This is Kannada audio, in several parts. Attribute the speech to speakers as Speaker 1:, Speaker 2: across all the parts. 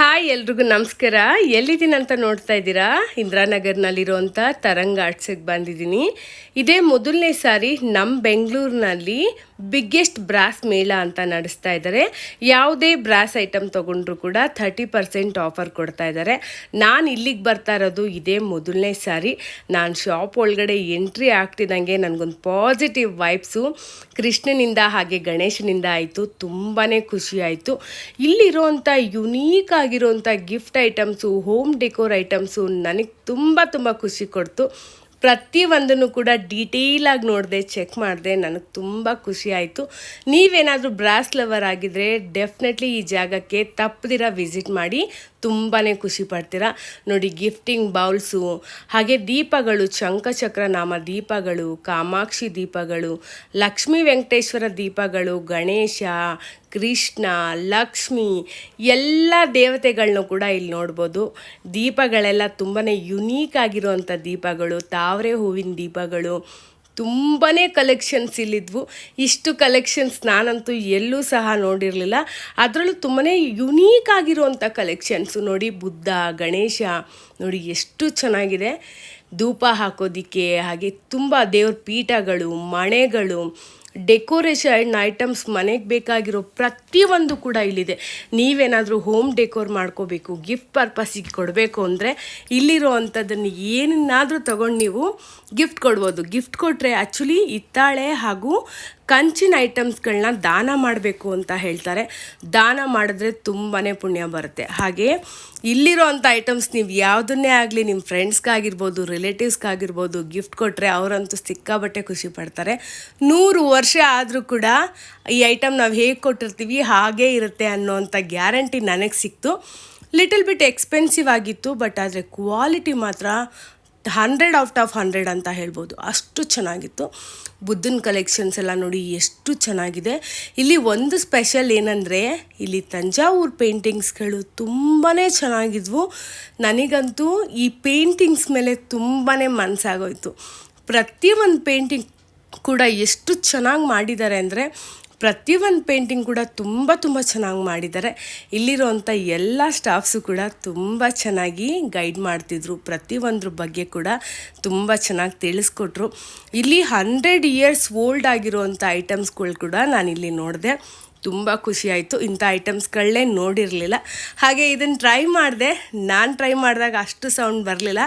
Speaker 1: ಹಾಯ್ ಎಲ್ರಿಗೂ ನಮಸ್ಕಾರ. ಎಲ್ಲಿದ್ದೀನಂತ ನೋಡ್ತಾ ಇದ್ದೀರಾ? ಇಂದಿರಾನಗರ್ನಲ್ಲಿರುವಂಥ ತರಂಗ ಆರ್ಟ್ಸಿಗೆ ಬಂದಿದ್ದೀನಿ. ಇದೇ ಮೊದಲನೇ ಸಾರಿ ನಮ್ಮ ಬೆಂಗಳೂರಿನಲ್ಲಿ ಬಿಗ್ಗೆಸ್ಟ್ ಬ್ರಾಸ್ ಮೇಳ ಅಂತ ನಡೆಸ್ತಾ ಇದ್ದಾರೆ. ಯಾವುದೇ ಬ್ರಾಸ್ ಐಟಮ್ ತೊಗೊಂಡ್ರು ಕೂಡ ಥರ್ಟಿ ಪರ್ಸೆಂಟ್ ಆಫರ್ ಕೊಡ್ತಾ ಇದ್ದಾರೆ. ನಾನು ಇಲ್ಲಿಗೆ ಬರ್ತಾ ಇರೋದು ಇದೇ ಮೊದಲನೇ ಸಾರಿ. ನಾನು ಶಾಪ್ ಒಳಗಡೆ ಎಂಟ್ರಿ ಆಗ್ತಿದ್ದಂಗೆ ನನಗೊಂದು ಪಾಸಿಟಿವ್ ವೈಬ್ಸು ಕೃಷ್ಣನಿಂದ ಹಾಗೆ ಗಣೇಶನಿಂದ ಆಯಿತು. ತುಂಬಾ ಖುಷಿ ಆಯಿತು. ಇಲ್ಲಿರುವಂಥ ಯುನೀಕ್ ಆಗಿರುವಂಥ gift items home decor items ನನಗೆ ತುಂಬ ತುಂಬ ಖುಷಿ ಕೊಡ್ತು. ಪ್ರತಿಯೊಂದನ್ನು ಕೂಡ ಡೀಟೇಲಾಗಿ ನೋಡಿದೆ ಚೆಕ್ ಮಾಡಿದೆ, ನನಗೆ ತುಂಬ ಖುಷಿ ಆಯಿತು. ನೀವೇನಾದರೂ ಬ್ರಾಸ್ ಲವರ್ ಆಗಿದ್ದರೆ ಡೆಫಿನೆಟ್ಲಿ ಈ ಜಾಗಕ್ಕೆ ತಪ್ಪದಿರ ವಿಸಿಟ್ ಮಾಡಿ. ತುಂಬಾ ಖುಷಿ ಪಡ್ತೀರಾ? ನೋಡಿ ಗಿಫ್ಟಿಂಗ್ ಬೌಲ್ಸು ಹಾಗೆ ದೀಪಗಳು, ಶಂಖಚಕ್ರ ನಾಮ ದೀಪಗಳು, ಕಾಮಾಕ್ಷಿ ದೀಪಗಳು, ಲಕ್ಷ್ಮೀ ವೆಂಕಟೇಶ್ವರ ದೀಪಗಳು, ಗಣೇಶ, ಕೃಷ್ಣ, ಲಕ್ಷ್ಮಿ, ಎಲ್ಲ ದೇವತೆಗಳನ್ನೂ ಕೂಡ ಇಲ್ಲಿ ನೋಡ್ಬೋದು. ದೀಪಗಳೆಲ್ಲ ತುಂಬಾ ಯುನೀಕ್ ಆಗಿರುವಂಥ ದೀಪಗಳು, ತಾವರೆ ಹೂವಿನ ದೀಪಗಳು ತುಂಬಾ ಕಲೆಕ್ಷನ್ಸ್ ಇಲ್ಲಿದ್ವು. ಇಷ್ಟು ಕಲೆಕ್ಷನ್ಸ್ ನಾನಂತೂ ಎಲ್ಲೂ ಸಹ ನೋಡಿರಲಿಲ್ಲ. ಅದರಲ್ಲೂ ತುಂಬಾ ಯುನೀಕ್ ಆಗಿರುವಂಥ ಕಲೆಕ್ಷನ್ಸು ನೋಡಿ ಬುದ್ಧ, ಗಣೇಶ, ನೋಡಿ ಎಷ್ಟು ಚೆನ್ನಾಗಿದೆ. ಧೂಪ ಹಾಕೋದಿಕ್ಕೆ, ಹಾಗೆ ತುಂಬ ದೇವ್ರ ಪೀಠಗಳು, ಮಣೆಗಳು ಡೆಕೋರೇಷನ್ ಐಟಮ್ಸ್ ಮನೆಗೆ ಬೇಕಾಗಿರೋ ಪ್ರತಿಯೊಂದು ಕೂಡ ಇಲ್ಲಿದೆ. ನೀವೇನಾದರೂ ಹೋಮ್ ಡೆಕೋರ್ ಮಾಡ್ಕೋಬೇಕು, ಗಿಫ್ಟ್ ಪರ್ಪಸ್ಸಿಗೆ ಕೊಡಬೇಕು ಅಂದರೆ ಇಲ್ಲಿರೋ ಅಂಥದ್ದನ್ನು ಏನನ್ನಾದರೂ ತಗೊಂಡು ನೀವು ಗಿಫ್ಟ್ ಕೊಡ್ಬೋದು. ಗಿಫ್ಟ್ ಕೊಟ್ಟರೆ ಆ್ಯಕ್ಚುಲಿ ಹಿತ್ತಾಳೆ ಹಾಗೂ ಕಂಚಿನ ಐಟಮ್ಸ್ಗಳನ್ನ ದಾನ ಮಾಡಬೇಕು ಅಂತ ಹೇಳ್ತಾರೆ. ದಾನ ಮಾಡಿದ್ರೆ ತುಂಬಾ ಪುಣ್ಯ ಬರುತ್ತೆ. ಹಾಗೆ ಇಲ್ಲಿರೋ ಅಂಥ ಐಟಮ್ಸ್ ನೀವು ಯಾವುದನ್ನೇ ಆಗಲಿ ನಿಮ್ಮ ಫ್ರೆಂಡ್ಸ್ಗಾಗಿರ್ಬೋದು, ರಿಲೇಟಿವ್ಸ್ಗಾಗಿರ್ಬೋದು, ಗಿಫ್ಟ್ ಕೊಟ್ಟರೆ ಅವರಂತೂ ಸಿಕ್ಕಾಬಟ್ಟೆ ಖುಷಿ ಪಡ್ತಾರೆ. ನೂರು ವರ್ಷ ಆದರೂ ಕೂಡ ಈ ಐಟಮ್ ನಾವು ಹೇಗೆ ಕೊಟ್ಟಿರ್ತೀವಿ, ಹಾಗೇ ಇರುತ್ತೆ ಅನ್ನೋವಂಥ ಗ್ಯಾರಂಟಿ ನನಗೆ ಸಿಕ್ತು. ಲಿಟಲ್ ಬಿಟ್ ಎಕ್ಸ್ಪೆನ್ಸಿವ್ ಆಗಿತ್ತು ಬಟ್ ಆದರೆ ಕ್ವಾಲಿಟಿ ಮಾತ್ರ ಹಂಡ್ರೆಡ್ ಔಟ್ ಆಫ್ ಹಂಡ್ರೆಡ್ ಅಂತ ಹೇಳ್ಬೋದು. ಅಷ್ಟು ಚೆನ್ನಾಗಿತ್ತು. ಬುದ್ಧನ ಕಲೆಕ್ಷನ್ಸ್ ಎಲ್ಲ ನೋಡಿ ಎಷ್ಟು ಚೆನ್ನಾಗಿದೆ. ಇಲ್ಲಿ ಒಂದು ಸ್ಪೆಷಲ್ ಏನಂದರೆ, ಇಲ್ಲಿ ತಂಜಾವೂರು ಪೇಂಟಿಂಗ್ಸ್ಗಳು ತುಂಬಾ ಚೆನ್ನಾಗಿದ್ವು. ನನಗಂತೂ ಈ ಪೇಂಟಿಂಗ್ಸ್ ಮೇಲೆ ತುಂಬಾ ಮನಸ್ಸಾಗೋಯ್ತು ಪ್ರತಿಯೊಂದು ಪೇಂಟಿಂಗ್ ಕೂಡ ಎಷ್ಟು ಚೆನ್ನಾಗಿ ಮಾಡಿದ್ದಾರೆ ಅಂದರೆ ಪ್ರತಿಯೊಂದು ಪೇಂಟಿಂಗ್ ಕೂಡ ತುಂಬ ತುಂಬ ಚೆನ್ನಾಗಿ ಮಾಡಿದ್ದಾರೆ. ಇಲ್ಲಿರುವಂಥ ಎಲ್ಲ ಸ್ಟಾಫ್ಸು ಕೂಡ ತುಂಬ ಚೆನ್ನಾಗಿ ಗೈಡ್ ಮಾಡ್ತಿದ್ರು. ಪ್ರತಿಯೊಂದ್ರ ಬಗ್ಗೆ ಕೂಡ ತುಂಬ ಚೆನ್ನಾಗಿ ತಿಳಿಸ್ಕೊಟ್ರು. ಇಲ್ಲಿ ಹಂಡ್ರೆಡ್ ಇಯರ್ಸ್ ಓಲ್ಡ್ ಆಗಿರುವಂಥ ಐಟಮ್ಸ್ಗಳು ಕೂಡ ನಾನಿಲ್ಲಿ ನೋಡಿದೆ. ತುಂಬ ಖುಷಿಯಾಯಿತು. ಇಂಥ ಐಟಮ್ಸ್ಗಳನ್ನೇ ನೋಡಿರಲಿಲ್ಲ. ಹಾಗೆ ಇದನ್ನು ಟ್ರೈ ಮಾಡಿದೆ. ನಾನು ಟ್ರೈ ಮಾಡಿದಾಗ ಅಷ್ಟು ಸೌಂಡ್ ಬರಲಿಲ್ಲ.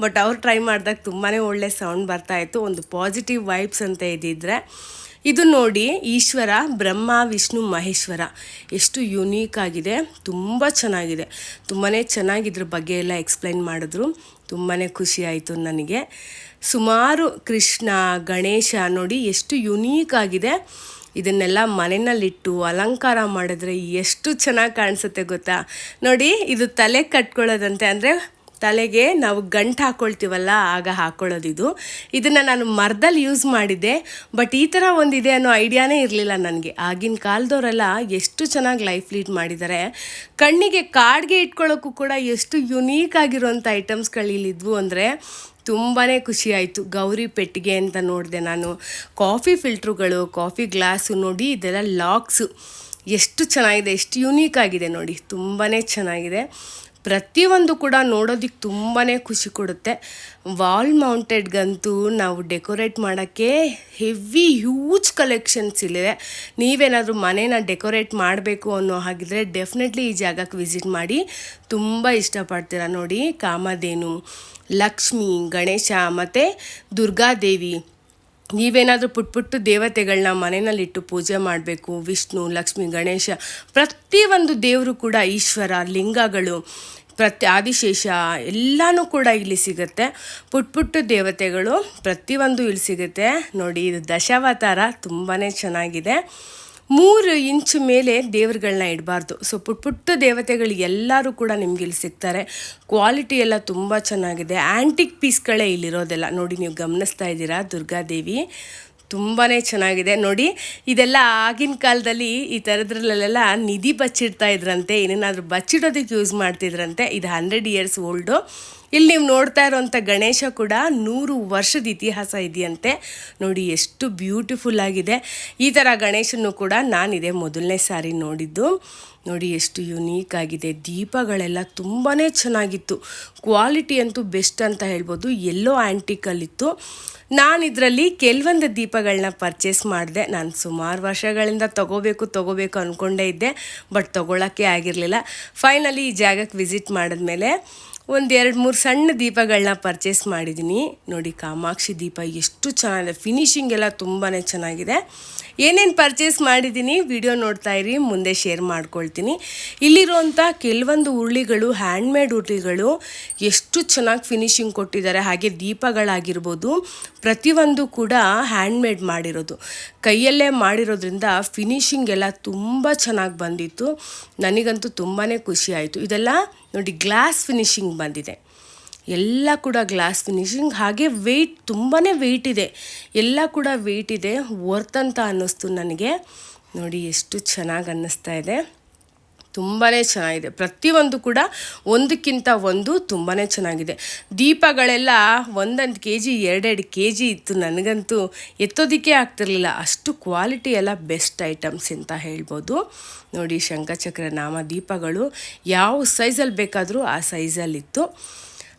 Speaker 1: ಬಟ್ ಅವ್ರು ಟ್ರೈ ಮಾಡಿದಾಗ ತುಂಬಾ ಒಳ್ಳೆ ಸೌಂಡ್ ಬರ್ತಾಯಿತ್ತು ಒಂದು ಪಾಸಿಟಿವ್ ವೈಬ್ಸ್ ಅಂತ ಇದ್ದಿದ್ರೆ. ಇದು ನೋಡಿ ಈಶ್ವರ, ಬ್ರಹ್ಮ, ವಿಷ್ಣು, ಮಹೇಶ್ವರ. ಎಷ್ಟು ಯುನೀಕ್ ಆಗಿದೆ. ತುಂಬ ಚೆನ್ನಾಗಿದೆ. ತುಂಬಾ ಚೆನ್ನಾಗಿ ಇದ್ರ ಬಗ್ಗೆ ಎಲ್ಲ ಎಕ್ಸ್ಪ್ಲೈನ್ ಮಾಡಿದ್ರು. ತುಂಬಾ ಖುಷಿಯಾಯಿತು ನನಗೆ. ಸುಮಾರು ಕೃಷ್ಣ, ಗಣೇಶ ನೋಡಿ ಎಷ್ಟು ಯುನೀಕ್ ಆಗಿದೆ. ಇದನ್ನೆಲ್ಲ ಮನೆಯಲ್ಲಿಟ್ಟು ಅಲಂಕಾರ ಮಾಡಿದ್ರೆ ಎಷ್ಟು ಚೆನ್ನಾಗಿ ಕಾಣಿಸುತ್ತೆ ಗೊತ್ತಾ? ನೋಡಿ, ಇದು ತಲೆ ಕಟ್ಕೊಳ್ಳೋದಂತೆ. ಅಂದರೆ ತಲೆಗೆ ನಾವು ಗಂಟು ಹಾಕ್ಕೊಳ್ತೀವಲ್ಲ ಆಗ ಹಾಕ್ಕೊಳ್ಳೋದು ಇದು ಇದನ್ನು ನಾನು ಮರದಲ್ಲಿ ಯೂಸ್ ಮಾಡಿದ್ದೆ ಬಟ್ ಈ ಥರ ಒಂದಿದೆ ಅನ್ನೋ ಐಡಿಯಾನೇ ಇರಲಿಲ್ಲ ನನಗೆ. ಆಗಿನ ಕಾಲದವರೆಲ್ಲ ಎಷ್ಟು ಚೆನ್ನಾಗಿ ಲೈಫ್ ಲೀಡ್ ಮಾಡಿದ್ದಾರೆ ಕಣ್ಣಿಗೆ ಕಾಡ್ಗೆ ಇಟ್ಕೊಳ್ಳೋಕ್ಕೂ ಕೂಡ ಎಷ್ಟು ಯುನೀಕ್ ಆಗಿರುವಂಥ ಐಟಮ್ಸ್ಗಳು ಇಲ್ಲಿದ್ವು ಅಂದರೆ ತುಂಬಾ ಖುಷಿ ಆಯಿತು ಗೌರಿ ಪೆಟ್ಟಿಗೆ ಅಂತ ನೋಡಿದೆ ನಾನು. ಕಾಫಿ ಫಿಲ್ಟ್ರುಗಳು, ಕಾಫಿ ಗ್ಲಾಸು ನೋಡಿ ಇದೆಲ್ಲ ಲಾಕ್ಸು. ಎಷ್ಟು ಚೆನ್ನಾಗಿದೆ, ಎಷ್ಟು ಯುನೀಕ್ ಆಗಿದೆ ನೋಡಿ. ತುಂಬಾ ಚೆನ್ನಾಗಿದೆ. ಪ್ರತಿಯೊಂದು ಕೂಡ ನೋಡೋದಕ್ಕೆ ತುಂಬಾ ಖುಷಿ ಕೊಡುತ್ತೆ. ವಾಲ್ ಮೌಂಟೆಡ್ಗಂತೂ ನಾವು ಡೆಕೋರೇಟ್ ಮಾಡೋಕ್ಕೆ ಹೆವಿ ಹ್ಯೂಜ್ ಕಲೆಕ್ಷನ್ಸ್ ಇಲ್ಲಿದೆ ನೀವೇನಾದರೂ ಮನೇನ ಡೆಕೋರೇಟ್ ಮಾಡಬೇಕು ಅನ್ನೋ ಹಾಗಿದ್ರೆ ಡೆಫಿನೆಟ್ಲಿ ಈ ಜಾಗಕ್ಕೆ ವಿಸಿಟ್ ಮಾಡಿ ತುಂಬ ಇಷ್ಟಪಡ್ತೀರ ನೋಡಿ. ಕಾಮಧೇನು, ಲಕ್ಷ್ಮಿ, ಗಣೇಶ ಮತ್ತು ದುರ್ಗಾದೇವಿ. ನೀವೇನಾದರೂ ಪುಟ್ ಪುಟ್ಟು ದೇವತೆಗಳನ್ನ ಮನೆಯಲ್ಲಿಟ್ಟು ಪೂಜೆ ಮಾಡಬೇಕು, ವಿಷ್ಣು, ಲಕ್ಷ್ಮಿ, ಗಣೇಶ, ಪ್ರತಿಯೊಂದು ದೇವರು ಕೂಡ ಈಶ್ವರ, ಲಿಂಗಗಳು ಪ್ರತಿ ಆದಿಶೇಷ ಎಲ್ಲನೂ ಕೂಡ ಇಲ್ಲಿ ಸಿಗುತ್ತೆ. ಪುಟ್ ಪುಟ್ಟು ದೇವತೆಗಳು ಪ್ರತಿಯೊಂದು ಇಲ್ಲಿ ಸಿಗುತ್ತೆ. ನೋಡಿ, ಇದು ದಶಾವತಾರ ತುಂಬಾ ಚೆನ್ನಾಗಿದೆ. ಮೂರು ಇಂಚು ಮೇಲೆ ದೇವ್ರುಗಳನ್ನ ಇಡಬಾರ್ದು. ಸೊ ಪುಟ್ ಪುಟ್ಟ ದೇವತೆಗಳು ಎಲ್ಲರೂ ಕೂಡ ನಿಮ್ಗೆ ಇಲ್ಲಿ ಸಿಗ್ತಾರೆ. ಕ್ವಾಲಿಟಿ ಎಲ್ಲ ತುಂಬ ಚೆನ್ನಾಗಿದೆ. ಆ್ಯಂಟಿಕ್ ಪೀಸ್ಗಳೇ ಇಲ್ಲಿರೋದೆಲ್ಲ. ನೋಡಿ, ನೀವು ಗಮನಿಸ್ತಾ ಇದ್ದೀರಾ? ದುರ್ಗಾದೇವಿ ತುಂಬಾ ಚೆನ್ನಾಗಿದೆ. ನೋಡಿ, ಇದೆಲ್ಲ ಆಗಿನ ಕಾಲದಲ್ಲಿ ಈ ಥರದ್ರಲ್ಲೆಲ್ಲ ನಿಧಿ ಬಚ್ಚಿಡ್ತಾ ಇದ್ರಂತೆ. ಏನೇನಾದರೂ ಬಚ್ಚಿಡೋದಕ್ಕೆ ಯೂಸ್ ಮಾಡ್ತಿದ್ರಂತೆ. ಇದು ಹಂಡ್ರೆಡ್ ಇಯರ್ಸ್ ಓಲ್ಡು ಇಲ್ಲಿ ನೀವು ನೋಡ್ತಾ ಇರೋಂಥ ಗಣೇಶ ಕೂಡ ನೂರು ವರ್ಷದ ಇತಿಹಾಸ ಇದೆಯಂತೆ. ನೋಡಿ ಎಷ್ಟು ಬ್ಯೂಟಿಫುಲ್ ಆಗಿದೆ. ಈ ಥರ ಗಣೇಶನೂ ಕೂಡ ನಾನಿದೆ ಮೊದಲನೇ ಸಾರಿ ನೋಡಿದ್ದು. ನೋಡಿ ಎಷ್ಟು ಯುನೀಕ್ ಆಗಿದೆ. ದೀಪಗಳೆಲ್ಲ ತುಂಬಾ ಚೆನ್ನಾಗಿತ್ತು. ಕ್ವಾಲಿಟಿ ಅಂತೂ ಬೆಸ್ಟ್ ಅಂತ ಹೇಳ್ಬೋದು. ಎಲ್ಲೋ ಆ್ಯಂಟಿಕಲ್ಲಿತ್ತು ನಾನು ಇದರಲ್ಲಿ ಕೆಲವೊಂದು ದೀಪಗಳನ್ನ ಪರ್ಚೇಸ್ ಮಾಡಿದೆ. ನಾನು ಸುಮಾರು ವರ್ಷಗಳಿಂದ ತಗೋಬೇಕು ತಗೋಬೇಕು ಅಂದ್ಕೊಂಡೇ ಇದ್ದೆ. ಬಟ್ ತೊಗೊಳಕ್ಕೆ ಆಗಿರಲಿಲ್ಲ. ಫೈನಲಿ ಈ ಜಾಗಕ್ಕೆ ವಿಸಿಟ್ ಮಾಡಿದ್ಮೇಲೆ ಒಂದು ಎರಡು ಮೂರು ಸಣ್ಣ ದೀಪಗಳನ್ನ ಪರ್ಚೇಸ್ ಮಾಡಿದ್ದೀನಿ ನೋಡಿ ಕಾಮಾಕ್ಷಿ ದೀಪ ಎಷ್ಟು ಚೆನ್ನಾಗಿದೆ. ಫಿನಿಶಿಂಗ್ ಎಲ್ಲ ತುಂಬಾ ಚೆನ್ನಾಗಿದೆ. ಏನೇನು ಪರ್ಚೇಸ್ ಮಾಡಿದ್ದೀನಿ ವಿಡಿಯೋ ನೋಡ್ತಾ ಇರಿ, ಮುಂದೆ ಶೇರ್ ಮಾಡ್ಕೊಳ್ತೀನಿ. ಇಲ್ಲಿರುವಂಥ ಕೆಲವೊಂದು ಉರುಳಿಗಳು ಹ್ಯಾಂಡ್ಮೇಡ್ ಉರುಳಿಗಳು ಎಷ್ಟು ಚೆನ್ನಾಗಿ ಫಿನಿಶಿಂಗ್ ಕೊಟ್ಟಿದ್ದಾರೆ. ಹಾಗೆ ದೀಪಗಳಾಗಿರ್ಬೋದು. ಪ್ರತಿಯೊಂದು ಕೂಡ ಹ್ಯಾಂಡ್ಮೇಡ್ ಮಾಡಿರೋದು. ಕೈಯಲ್ಲೇ ಮಾಡಿರೋದ್ರಿಂದ ಫಿನಿಶಿಂಗ್ ಎಲ್ಲ ತುಂಬ ಚೆನ್ನಾಗಿ ಬಂದಿತ್ತು. ನನಗಂತೂ ತುಂಬಾ ಖುಷಿ ಆಯಿತು. ಇದೆಲ್ಲ ನೋಡಿ ಗ್ಲಾಸ್ ಫಿನಿಶಿಂಗ್ ಬಂದಿದೆ. ಎಲ್ಲ ಕೂಡ ಗ್ಲಾಸ್ ಫಿನಿಶಿಂಗ್ ಹಾಗೆ ವೆಯ್ಟ್ ತುಂಬಾ ವೆಯ್ಟ್ ಇದೆ. ಎಲ್ಲ ಕೂಡ ವೆಯ್ಟ್ ಇದೆ ವರ್ತ್ ಅಂತ ಅನ್ನಿಸ್ತು ನನಗೆ. ನೋಡಿ, ಎಷ್ಟು ಚೆನ್ನಾಗಿ ಅನ್ನಿಸ್ತಾ ಇದೆ. ತುಂಬಾ ಚೆನ್ನಾಗಿದೆ. ಪ್ರತಿಯೊಂದು ಕೂಡ ಒಂದಕ್ಕಿಂತ ಒಂದು ತುಂಬಾ ಚೆನ್ನಾಗಿದೆ. ದೀಪಗಳೆಲ್ಲ ಒಂದೊಂದು ಕೆ ಜಿ ಎರಡೆರಡು ಕೆ ಜಿ ಇತ್ತು. ನನಗಂತೂ ಎತ್ತೋದಿಕ್ಕೆ ಆಗ್ತಿರಲಿಲ್ಲ. ಅಷ್ಟು ಕ್ವಾಲಿಟಿ ಎಲ್ಲ ಬೆಸ್ಟ್ ಐಟಮ್ಸ್ ಅಂತ ಹೇಳ್ಬೋದು. ನೋಡಿ ಶಂಕಚಕ್ರ ನಾಮ ದೀಪಗಳು. ಯಾವ ಸೈಜಲ್ಲಿ ಬೇಕಾದರೂ ಆ ಸೈಜಲ್ಲಿತ್ತು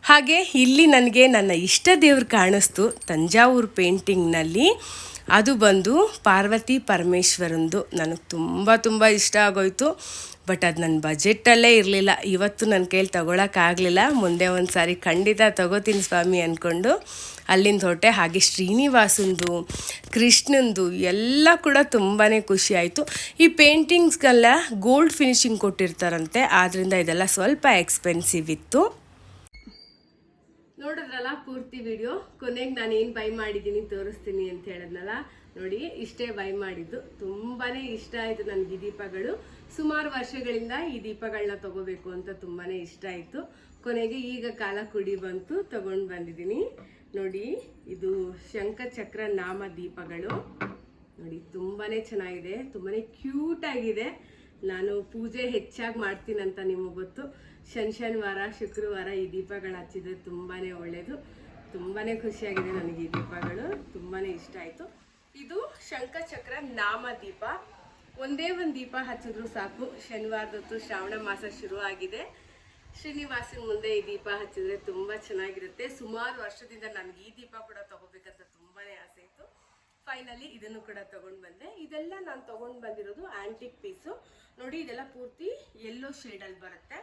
Speaker 1: ಹಾಗೆ ಇಲ್ಲಿ ನನಗೆ ನನ್ನ ಇಷ್ಟ ದೇವ್ರು ಕಾಣಿಸ್ತು ತಂಜಾವೂರು ಪೇಂಟಿಂಗ್ನಲ್ಲಿ. ಅದು ಬಂದು ಪಾರ್ವತಿ ಪರಮೇಶ್ವರಂದು. ನನಗೆ ತುಂಬ ತುಂಬ ಇಷ್ಟ ಆಗೋಯ್ತು. ಬಟ್ ಅದು ನನ್ನ ಬಜೆಟಲ್ಲೇ ಇರಲಿಲ್ಲ. ಇವತ್ತು ನನ್ನ ಕೈಲಿ ತೊಗೊಳಕ್ಕಾಗಲಿಲ್ಲ ಮುಂದೆ ಒಂದು ಸಾರಿ ಖಂಡಿತ ತಗೋತೀನಿ ಸ್ವಾಮಿ ಅಂದ್ಕೊಂಡು ಅಲ್ಲಿಂದ ಹೊಟ್ಟೆ ಹಾಗೆ ಶ್ರೀನಿವಾಸಂದು, ಕೃಷ್ಣಂದು ಎಲ್ಲ ಕೂಡ ತುಂಬಾ ಖುಷಿಯಾಯಿತು ಈ ಪೇಂಟಿಂಗ್ಸ್ಗೆಲ್ಲ ಗೋಲ್ಡ್ ಫಿನಿಶಿಂಗ್ ಕೊಟ್ಟಿರ್ತಾರಂತೆ. ಆದ್ದರಿಂದ ಇದೆಲ್ಲ ಸ್ವಲ್ಪ ಎಕ್ಸ್ಪೆನ್ಸಿವ್ ಇತ್ತು. ನೋಡಿದ್ರಲ್ಲ ಪೂರ್ತಿ ವಿಡಿಯೋ? ಕೊನೆಗೆ ನಾನು ಏನು ಬೈ ಮಾಡಿದ್ದೀನಿ ತೋರಿಸ್ತೀನಿ ಅಂತ ಹೇಳಿದ್ನಲ್ಲ? ನೋಡಿ, ಇಷ್ಟೇ ಬೈ ಮಾಡಿದ್ದು. ತುಂಬಾ ಇಷ್ಟ ಆಯಿತು ನನಗೆ ದೀಪಗಳು. ಸುಮಾರು ವರ್ಷಗಳಿಂದ ಈ ದೀಪಗಳನ್ನ ತಗೋಬೇಕು ಅಂತ ತುಂಬಾ ಇಷ್ಟ ಆಯಿತು. ಕೊನೆಗೆ ಈಗ ಕಾಲ ಕುಡಿ ಬಂತು, ತಗೊಂಡು ಬಂದಿದ್ದೀನಿ. ನೋಡಿ, ಇದು ಶಂಖಚಕ್ರ ನಾಮ ದೀಪಗಳು. ನೋಡಿ ತುಂಬಾ ಚೆನ್ನಾಗಿದೆ ತುಂಬಾ ಕ್ಯೂಟ್ ಆಗಿದೆ. ನಾನು ಪೂಜೆ ಹೆಚ್ಚಾಗಿ ಮಾಡ್ತೀನಂತ ನಿಮಗೆ ಗೊತ್ತು. ಶನ್ ಶನಿವಾರ ಶುಕ್ರವಾರ ಈ ದೀಪಗಳು ಹಚ್ಚಿದ್ರೆ ತುಂಬಾ ಒಳ್ಳೆಯದು ತುಂಬಾ ಖುಷಿಯಾಗಿದೆ ನನಗೆ ಈ ದೀಪಗಳು. ತುಂಬಾ ಇಷ್ಟ ಆಯಿತು. ಇದು ಶಂಖಚಕ್ರ ನಾಮ ದೀಪ. ಒಂದೇ ಒಂದು ದೀಪ ಹಚ್ಚಿದ್ರು ಸಾಕು. ಶನಿವಾರದೊತ್ತು ಶ್ರಾವಣ ಮಾಸ ಶುರು ಆಗಿದೆ ಶ್ರೀನಿವಾಸನ ಮುಂದೆ ಈ ದೀಪ ಹಚ್ಚಿದ್ರೆ ತುಂಬಾ ಚೆನ್ನಾಗಿರುತ್ತೆ. ಸುಮಾರು ವರ್ಷದಿಂದ ನನಗೆ ಈ ದೀಪ ಕೂಡ ತಗೋಬೇಕಂತ ತುಂಬಾನೇ ಆಸೆ ಇತ್ತು. ಫೈನಲಿ ಇದನ್ನು ಕೂಡ ತಗೊಂಡ್ ಬಂದೆ. ಇದೆಲ್ಲ ನಾನು ತಗೊಂಡ್ ಬಂದಿರೋದು ಆಂಟಿಕ್ ಪೀಸು ನೋಡಿ, ಇದೆಲ್ಲ ಪೂರ್ತಿ ಎಲ್ಲೋ ಶೇಡಲ್ಲಿ ಬರುತ್ತೆ.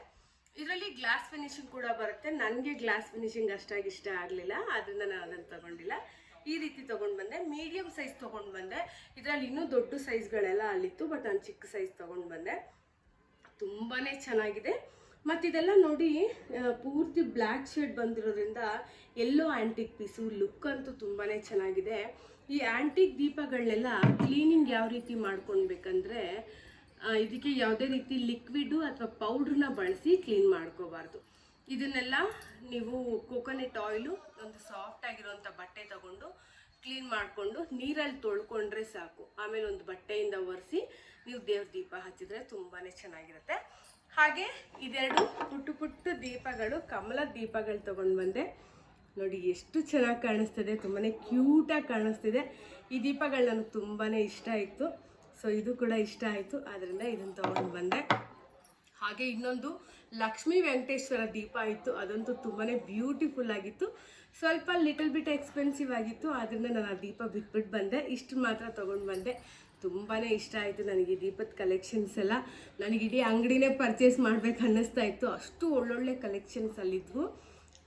Speaker 1: ಇದರಲ್ಲಿ ಗ್ಲಾಸ್ ಫಿನಿಶಿಂಗ್ ಕೂಡ ಬರುತ್ತೆ. ನನಗೆ ಗ್ಲಾಸ್ ಫಿನಿಶಿಂಗ್ ಅಷ್ಟಾಗಿ ಇಷ್ಟ ಆಗಲಿಲ್ಲ. ಅದರಿಂದ ನಾನು ಅದನ್ನು ತಗೊಂಡಿಲ್ಲ. ಈ ರೀತಿ ತಗೊಂಡ್ ಬಂದೆ. ಮೀಡಿಯಂ ಸೈಜ್ ತೊಗೊಂಡು ಬಂದೆ. ಇದರಲ್ಲಿ ಇನ್ನೂ ದೊಡ್ಡ ಸೈಜ್ಗಳೆಲ್ಲ ಅಲ್ಲಿತ್ತು ಬಟ್ ನಾನು ಚಿಕ್ಕ ಸೈಜ್ ತೊಗೊಂಡು ಬಂದೆ. ತುಂಬಾನೇ ಚೆನ್ನಾಗಿದೆ. ಮತ್ತಿದೆಲ್ಲ ನೋಡಿ ಪೂರ್ತಿ ಬ್ಲ್ಯಾಕ್ ಶೇಡ್ ಬಂದಿರೋದ್ರಿಂದ ಎಲ್ಲೋ ಆ್ಯಂಟಿಕ್ ಪೀಸು ಲುಕ್ ಅಂತೂ ತುಂಬಾ ಚೆನ್ನಾಗಿದೆ. ಈ ಆ್ಯಂಟಿಕ್ ದೀಪಗಳನ್ನೆಲ್ಲ ಕ್ಲೀನಿಂಗ್ ಯಾವ ರೀತಿ ಮಾಡ್ಕೊಳ್ಬೇಕಂದ್ರೆ ಇದಕ್ಕೆ ಯಾವುದೇ ರೀತಿ ಲಿಕ್ವಿಡು ಅಥವಾ ಪೌಡ್ರನ್ನ ಬಳಸಿ ಕ್ಲೀನ್ ಮಾಡ್ಕೋಬಾರ್ದು. ಇದನ್ನೆಲ್ಲ ನೀವು ಕೋಕೋನಟ್ ಆಯಿಲು ಒಂದು ಸಾಫ್ಟ್ ಆಗಿರೋಂಥ ಬಟ್ಟೆ ತಗೊಂಡು ಕ್ಲೀನ್ ಮಾಡಿಕೊಂಡು ನೀರಲ್ಲಿ ತೊಳ್ಕೊಂಡ್ರೆ ಸಾಕು. ಆಮೇಲೆ ಒಂದು ಬಟ್ಟೆಯಿಂದ ಒರೆಸಿ ನೀವು ದೇವ್ರ ದೀಪ ಹಚ್ಚಿದ್ರೆ ತುಂಬಾ ಚೆನ್ನಾಗಿರುತ್ತೆ. ಹಾಗೆ ಇದೆರಡು ಪುಟ್ಟು ಪುಟ್ಟು ದೀಪಗಳು, ಕಮಲ ದೀಪಗಳು ತೊಗೊಂಡು ಬಂದೆ. ನೋಡಿ, ಎಷ್ಟು ಚೆನ್ನಾಗಿ ಕಾಣಿಸ್ತಿದೆ ತುಂಬಾ ಕ್ಯೂಟಾಗಿ ಕಾಣಿಸ್ತಿದೆ. ಈ ದೀಪಗಳು ನನಗೆ ತುಂಬಾ ಇಷ್ಟ ಆಯಿತು ಸೊ ಇದು ಕೂಡ ಇಷ್ಟ ಆಯಿತು. ಆದ್ದರಿಂದ ಇದನ್ನು ತೊಗೊಂಡು ಬಂದೆ. ಹಾಗೆ ಇನ್ನೊಂದು ಲಕ್ಷ್ಮೀ ವೆಂಕಟೇಶ್ವರ ದೀಪ ಇತ್ತು. ಅದಂತೂ ತುಂಬಾ ಬ್ಯೂಟಿಫುಲ್ ಆಗಿತ್ತು. ಸ್ವಲ್ಪ ಲಿಟಲ್ ಬಿಟ್ ಎಕ್ಸ್ಪೆನ್ಸಿವ್ ಆಗಿತ್ತು. ಆದ್ದರಿಂದ ನಾನು ಆ ದೀಪ ಬಿಟ್ಬಿಟ್ಟು ಬಂದೆ. ಇಷ್ಟು ಮಾತ್ರ ತೊಗೊಂಡು ಬಂದೆ. ತುಂಬಾ ಇಷ್ಟ ಆಯಿತು ನನಗೆ ದೀಪದ ಕಲೆಕ್ಷನ್ಸ್ ಎಲ್ಲ. ನನಗೆ ಇಡೀ ಅಂಗಡಿನೇ ಪರ್ಚೇಸ್ ಮಾಡ್ಬೇಕು ಅನ್ನಿಸ್ತಾ ಇತ್ತು. ಅಷ್ಟು ಒಳ್ಳೊಳ್ಳೆ ಕಲೆಕ್ಷನ್ಸ್ ಅಲ್ಲಿದ್ವು.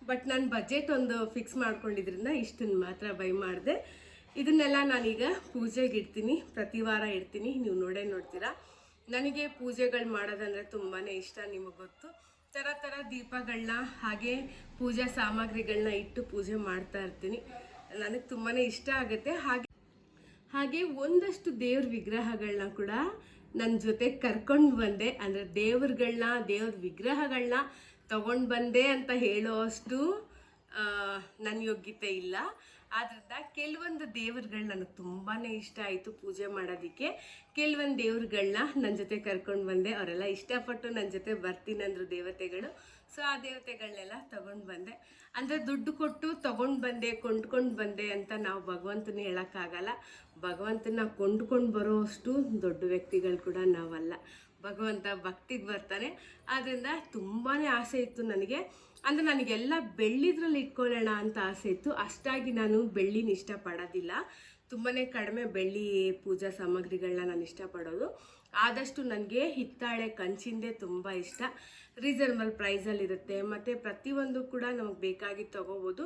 Speaker 1: ಬಟ್ ನಾನು ಬಜೆಟ್ ಒಂದು ಫಿಕ್ಸ್ ಮಾಡ್ಕೊಂಡಿದ್ರಿಂದ ಇಷ್ಟನ್ನು ಮಾತ್ರ ಬೈ ಮಾಡಿದೆ. ಇದನ್ನೆಲ್ಲ ನಾನೀಗ ಪೂಜೆಗೆ ಇಡ್ತೀನಿ. ಪ್ರತಿ ವಾರ ಇಡ್ತೀನಿ. ನೀವು ನೋಡೇ ನೋಡ್ತೀರಾ. ನನಗೆ ಪೂಜೆಗಳು ಮಾಡೋದಂದರೆ ತುಂಬಾ ಇಷ್ಟ, ನಿಮಗೆ ಗೊತ್ತು? ಥರ ಥರ ದೀಪಗಳನ್ನ ಹಾಗೆ ಪೂಜಾ ಸಾಮಗ್ರಿಗಳನ್ನ ಇಟ್ಟು ಪೂಜೆ ಮಾಡ್ತಾ ಇರ್ತೀನಿ. ನನಗೆ ತುಂಬಾ ಇಷ್ಟ ಆಗುತ್ತೆ. ಹಾಗೆ ಹಾಗೆ ಒಂದಷ್ಟು ದೇವ್ರ ವಿಗ್ರಹಗಳನ್ನ ಕೂಡ ನನ್ನ ಜೊತೆ ಕರ್ಕೊಂಡು ಬಂದೆ. ಅಂದರೆ ದೇವ್ರಗಳನ್ನ ದೇವ್ರ ವಿಗ್ರಹಗಳನ್ನ ತಗೊಂಡು ಬಂದೆ ಅಂತ ಹೇಳೋ ಅಷ್ಟು ನನ್ನ ಯೋಗ್ಯತೆ ಇಲ್ಲ. ಆದ್ರಿಂದ ಕೆಲವೊಂದು ದೇವ್ರುಗಳು ನನಗೆ ತುಂಬಾ ಇಷ್ಟ ಆಯಿತು ಪೂಜೆ ಮಾಡೋದಕ್ಕೆ. ಕೆಲವೊಂದು ದೇವ್ರುಗಳನ್ನ ನನ್ನ ಜೊತೆ ಕರ್ಕೊಂಡು ಬಂದೆ. ಅವರೆಲ್ಲ ಇಷ್ಟಪಟ್ಟು ನನ್ನ ಜೊತೆ ಬರ್ತೀನಿ ದೇವತೆಗಳು. ಸೊ ಆ ದೇವತೆಗಳನ್ನೆಲ್ಲ ತಗೊಂಡು ಬಂದೆ. ಅಂದರೆ ದುಡ್ಡು ಕೊಟ್ಟು ತಗೊಂಡು ಬಂದೆ, ಕೊಂಡ್ಕೊಂಡು ಬಂದೆ ಅಂತ ನಾವು ಭಗವಂತನ ಹೇಳೋಕ್ಕಾಗಲ್ಲ. ಭಗವಂತನ ಕೊಂಡ್ಕೊಂಡು ಬರೋಷ್ಟು ದೊಡ್ಡ ವ್ಯಕ್ತಿಗಳು ಕೂಡ ನಾವಲ್ಲ. ಭಗವಂತ ಭಕ್ತಿಗೆ ಬರ್ತಾನೆ. ಆದ್ದರಿಂದ ತುಂಬಾ ಆಸೆ ಇತ್ತು ನನಗೆ. ಅಂದರೆ ನನಗೆಲ್ಲ ಬೆಳ್ಳಿದ್ರಲ್ಲಿ ಇಟ್ಕೊಳ್ಳೋಣ ಅಂತ ಆಸೆ ಇತ್ತು. ಅಷ್ಟಾಗಿ ನಾನು ಬೆಳ್ಳಿನ ಇಷ್ಟಪಡೋದಿಲ್ಲ. ತುಂಬಾ ಕಡಿಮೆ ಬೆಳ್ಳಿ ಪೂಜಾ ಸಾಮಗ್ರಿಗಳನ್ನ ನಾನು ಇಷ್ಟಪಡೋದು. ಆದಷ್ಟು ನನಗೆ ಹಿತ್ತಾಳೆ ಕಂಚಿಂದೇ ತುಂಬ ಇಷ್ಟ. ರೀಸನಬಲ್ ಪ್ರೈಸಲ್ಲಿರುತ್ತೆ. ಮತ್ತು ಪ್ರತಿಯೊಂದು ಕೂಡ ನಮಗೆ ಬೇಕಾಗಿ ತೊಗೋಬೋದು.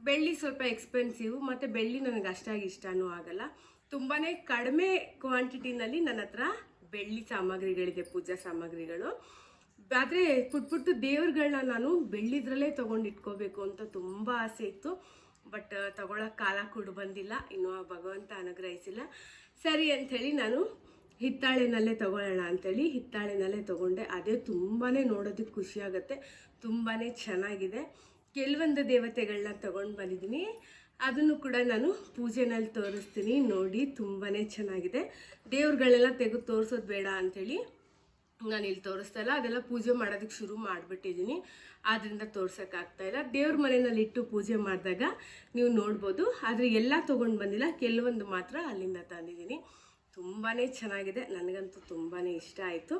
Speaker 1: ಬೆಳ್ಳಿ ಸ್ವಲ್ಪ ಎಕ್ಸ್ಪೆನ್ಸಿವ್ ಮತ್ತು ಬೆಳ್ಳಿ ನನಗೆ ಅಷ್ಟಾಗಿ ಇಷ್ಟನೂ ಆಗಲ್ಲ. ತುಂಬಾ ಕಡಿಮೆ ಕ್ವಾಂಟಿಟಿನಲ್ಲಿ ನನ್ನ ಹತ್ರ ಬೆಳ್ಳಿ ಸಾಮಗ್ರಿಗಳಿದೆ, ಪೂಜಾ ಸಾಮಗ್ರಿಗಳು. ಆದರೆ ಪುಟ್ ಪುಟ್ಟು ದೇವ್ರುಗಳನ್ನ ನಾನು ಬೆಳ್ಳಿದ್ರಲ್ಲೇ ತಗೊಂಡಿಟ್ಕೋಬೇಕು ಅಂತ ತುಂಬ ಆಸೆ ಇತ್ತು. ಬಟ್ ತಗೊಳಕ್ಕೆ ಕಾಲ ಕೂಡ ಬಂದಿಲ್ಲ. ಇನ್ನೂ ಭಗವಂತ ಅನುಗ್ರಹಿಸಿಲ್ಲ. ಸರಿ ಅಂಥೇಳಿ ನಾನು ಹಿತ್ತಾಳೆನಲ್ಲೇ ತಗೊಳ್ಳೋಣ ಅಂಥೇಳಿ ಹಿತ್ತಾಳೆನಲ್ಲೇ ತೊಗೊಂಡೆ. ಅದೇ ತುಂಬಾ ನೋಡೋದಕ್ಕೆ ಖುಷಿಯಾಗುತ್ತೆ ತುಂಬಾ ಚೆನ್ನಾಗಿದೆ. ಕೆಲವೊಂದು ದೇವತೆಗಳನ್ನ ತೊಗೊಂಡು ಬಂದಿದ್ದೀನಿ. ಅದನ್ನು ಕೂಡ ನಾನು ಪೂಜೆನಲ್ಲಿ ತೋರಿಸ್ತೀನಿ. ನೋಡಿ ತುಂಬಾ ಚೆನ್ನಾಗಿದೆ. ದೇವ್ರುಗಳೆಲ್ಲ ತೆಗೆದು ತೋರಿಸೋದು ಬೇಡ ಅಂಥೇಳಿ ನಾನು ಇಲ್ಲಿ ತೋರಿಸ್ತಾ ಇಲ್ಲ. ಅದೆಲ್ಲ ಪೂಜೆ ಮಾಡೋದಕ್ಕೆ ಶುರು ಮಾಡಿಬಿಟ್ಟಿದ್ದೀನಿ. ಆದ್ದರಿಂದ ತೋರ್ಸೋಕ್ಕಾಗ್ತಾ ಇಲ್ಲ. ದೇವ್ರ ಮನೆಯಲ್ಲಿ ಇಟ್ಟು ಪೂಜೆ ಮಾಡಿದಾಗ ನೀವು ನೋಡ್ಬೋದು. ಆದರೆ ಎಲ್ಲ ತೊಗೊಂಡು ಬಂದಿಲ್ಲ. ಕೆಲವೊಂದು ಮಾತ್ರ ಅಲ್ಲಿಂದ ತಂದಿದ್ದೀನಿ. ತುಂಬಾ ಚೆನ್ನಾಗಿದೆ. ನನಗಂತೂ ತುಂಬಾ ಇಷ್ಟ ಆಯಿತು.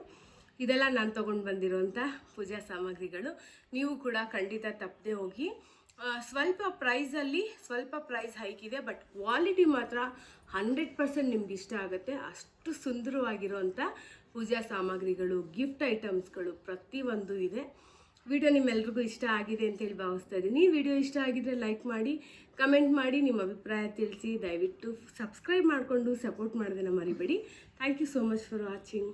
Speaker 1: ಇದೆಲ್ಲ ನಾನು ತೊಗೊಂಡು ಬಂದಿರೋಂಥ ಪೂಜಾ ಸಾಮಗ್ರಿಗಳು. ನೀವು ಕೂಡ ಖಂಡಿತ ತಪ್ಪದೆ ಹೋಗಿ ಸ್ವಲ್ಪ ಪ್ರೈಸಲ್ಲಿ ಸ್ವಲ್ಪ ಪ್ರೈಸ್ ಹೈಕ್ ಇದೆ ಬಟ್ ಕ್ವಾಲಿಟಿ ಮಾತ್ರ ಹಂಡ್ರೆಡ್ ಪರ್ಸೆಂಟ್ ನಿಮ್ಗೆ ಇಷ್ಟ ಆಗುತ್ತೆ. ಅಷ್ಟು ಸುಂದರವಾಗಿರುವಂಥ ಪೂಜಾ ಸಾಮಗ್ರಿಗಳು ಗಿಫ್ಟ್ ಐಟಮ್ಸ್ಗಳು ಪ್ರತಿಯೊಂದು ಇದೆ. ವಿಡಿಯೋ ನಿಮ್ಮೆಲ್ರಿಗೂ ಇಷ್ಟ ಆಗಿದೆ ಅಂತೇಳಿ ಭಾವಿಸ್ತಾ ಇದ್ದೀನಿ. ವಿಡಿಯೋ ಇಷ್ಟ ಆಗಿದ್ರೆ ಲೈಕ್ ಮಾಡಿ ಕಮೆಂಟ್ ಮಾಡಿ, ನಿಮ್ಮ ಅಭಿಪ್ರಾಯ ತಿಳಿಸಿ, ದಯವಿಟ್ಟು ಸಬ್ಸ್ಕ್ರೈಬ್ ಮಾಡಿಕೊಂಡು ಸಪೋರ್ಟ್ ಮಾಡೋದನ್ನು ಮರಿಬೇಡಿ. Thank you so much for watching